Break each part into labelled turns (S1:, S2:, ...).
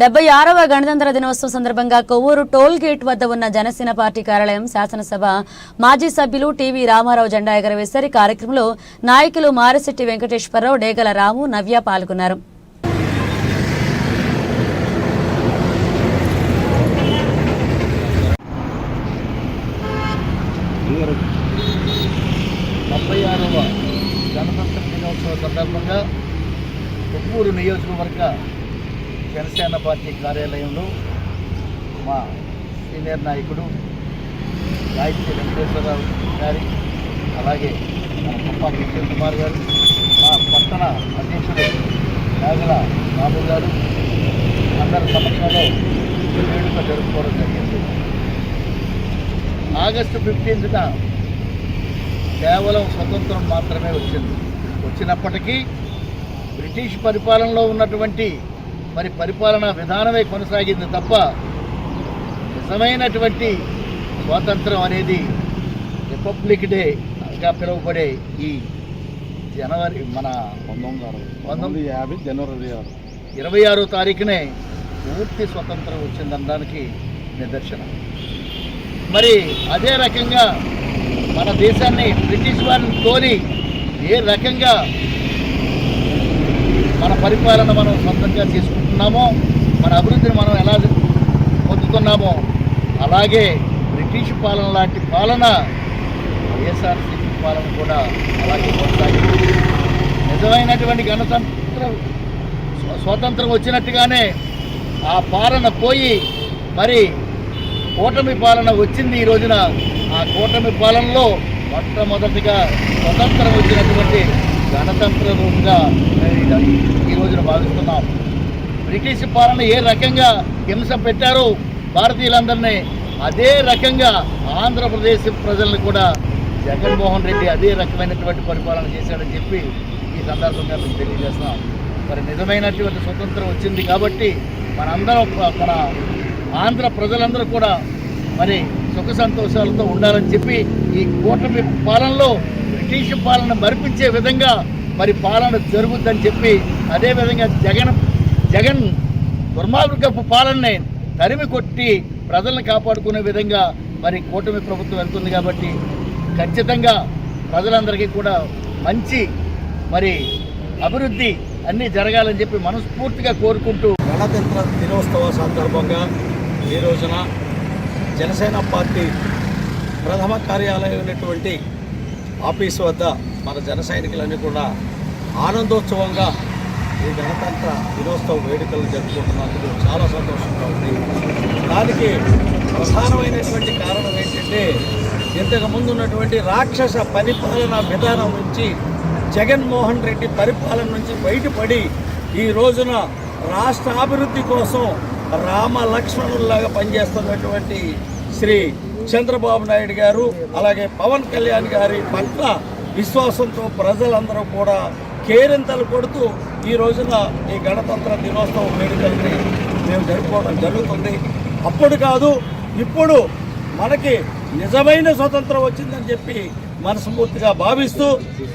S1: డెబ్బై ఆరవ గణతంత్ర దినోత్సవం సందర్భంగా కొవ్వూరు టోల్ గేట్ వద్ద ఉన్న జనసేన పార్టీ కార్యాలయం శాసనసభ మాజీ సభ్యులు టీవీ రామారావు జెండా ఎగరవేశారు. కార్యక్రమంలో నాయకులు మారిశెట్టి వెంకటేశ్వరరావు డేగల రాము నవ్య పాల్గొన్నారు.
S2: గణతంత్ర సందర్భంగా నియోజకవర్గ జనసేన పార్టీ కార్యాలయంలో మా సీనియర్ నాయకుడు గాయత్రి వెంకటేశ్వరరావు గారి అలాగే మన కుప్ప కిషన్ కుమార్ గారు మా పట్టణ అధ్యక్షుడు నాగల బాబు గారు అందరి సమక్షంలో వేడుక జరుపుకోవడం జరిగింది. ఆగస్టు ఫిఫ్టీన్త్న కేవలం స్వతంత్రం మాత్రమే వచ్చింది. వచ్చినప్పటికీ బ్రిటిష్ పరిపాలనలో ఉన్నటువంటి మరి పరిపాలనా విధానమే కొనసాగింది తప్ప నిజమైనటువంటి స్వాతంత్రం అనేది రిపబ్లిక్ డేగా పిలువబడే ఈ జనవరి మన
S3: పంతొమ్మిది అరవై
S2: పంతొమ్మిది
S3: పంతొమ్మిది యాభై జనవరి ఆరు.
S2: ఇరవై ఆరో తారీఖునే పూర్తి స్వతంత్రం వచ్చిందనడానికి నిదర్శనం. మరి అదే రకంగా మన దేశాన్ని బ్రిటిష్ వారిని తోలి ఏ రకంగా మన పరిపాలన మనం సొంతంగా చేసుకుంటున్నామో మన అభివృద్ధిని మనం ఎలా పొందుతున్నామో అలాగే బ్రిటిష్ పాలన లాంటి పాలన వైఎస్ఆర్సీపీ పాలన కూడా అలాగే కొనసాగింది. నిజమైనటువంటి గణతంత్ర స్వాతంత్రం వచ్చినట్టుగానే ఆ పాలన పోయి మరి కూటమి పాలన వచ్చింది ఈ రోజున ఆ కూటమి పాలనలో మొట్టమొదటిగా స్వతంత్రం వచ్చినటువంటి గణతంత్ర రూపంగా ఈ- రోజున భావిస్తున్నాం. బ్రిటిష్ పాలన ఏ రకంగా హింస పెట్టారో భారతీయులందరినీ అదే రకంగా ఆంధ్రప్రదేశ్ ప్రజలను కూడా జగన్మోహన్ రెడ్డి అదే రకమైనటువంటి పరిపాలన చేశాడని చెప్పి ఈ సందర్భంగా మేము తెలియజేస్తున్నాం. మరి నిజమైనటువంటి స్వతంత్రం వచ్చింది కాబట్టి మనందరం మన ఆంధ్ర ప్రజలందరూ కూడా మరి సుఖ సంతోషాలతో ఉండాలని చెప్పి ఈ కూటమి పాలనలో బ్రిటిష్ పాలన మరిపించే విధంగా మరి పాలన జరుగుద్దని చెప్పి అదేవిధంగా జగన్ జగన్ దుర్మార్గపు పాలనని తరిమి కొట్టి ప్రజల్ని కాపాడుకునే విధంగా మరి కూటమి ప్రభుత్వం వెళ్తుంది కాబట్టి ఖచ్చితంగా ప్రజలందరికీ కూడా మంచి మరి అభివృద్ధి అన్నీ జరగాలని చెప్పి మనస్ఫూర్తిగా కోరుకుంటూ
S4: గణతంత్ర దినోత్సవ సందర్భంగా ఈ రోజున జనసేన పార్టీ ప్రథమ కార్యాలయం ఉన్నటువంటి ఆఫీస్ వద్ద మన జన సైనికులన్నీ కూడా ఆనందోత్సవంగా ఈ గణతంత్ర దినోత్సవ వేడుకలు జరుపుకుంటున్నందుకు చాలా సంతోషంగా ఉంది. దానికి ప్రధానమైనటువంటి కారణం ఏంటంటే ఇంతకు ముందు ఉన్నటువంటి రాక్షస పరిపాలన విధానం నుంచి జగన్మోహన్ రెడ్డి పరిపాలన నుంచి బయటపడి ఈ రోజున రాష్ట్ర అభివృద్ధి కోసం రామ లక్ష్మణుల్లాగా పనిచేస్తున్నటువంటి శ్రీ చంద్రబాబు నాయుడు గారు అలాగే పవన్ కళ్యాణ్ గారి పట్ల విశ్వాసంతో ప్రజలందరూ కూడా కేరింతలు కొడుతూ ఈ రోజున ఈ గణతంత్ర దినోత్సవ వేడుకల్ని మేము జరుపుకోవడం జరుగుతుంది. అప్పుడు కాదు ఇప్పుడు మనకి నిజమైన స్వతంత్రం వచ్చిందని చెప్పి మనస్ఫూర్తిగా భావిస్తూ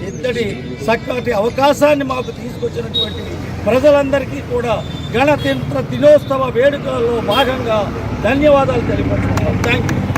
S4: ఇంతటి చక్కటి అవకాశాన్ని మాకు తీసుకొచ్చినటువంటి ప్రజలందరికీ కూడా గణతంత్ర దినోత్సవ వేడుకలలో భాగంగా ధన్యవాదాలు తెలియపరుచుకుంటాం థ్యాంక్ యూ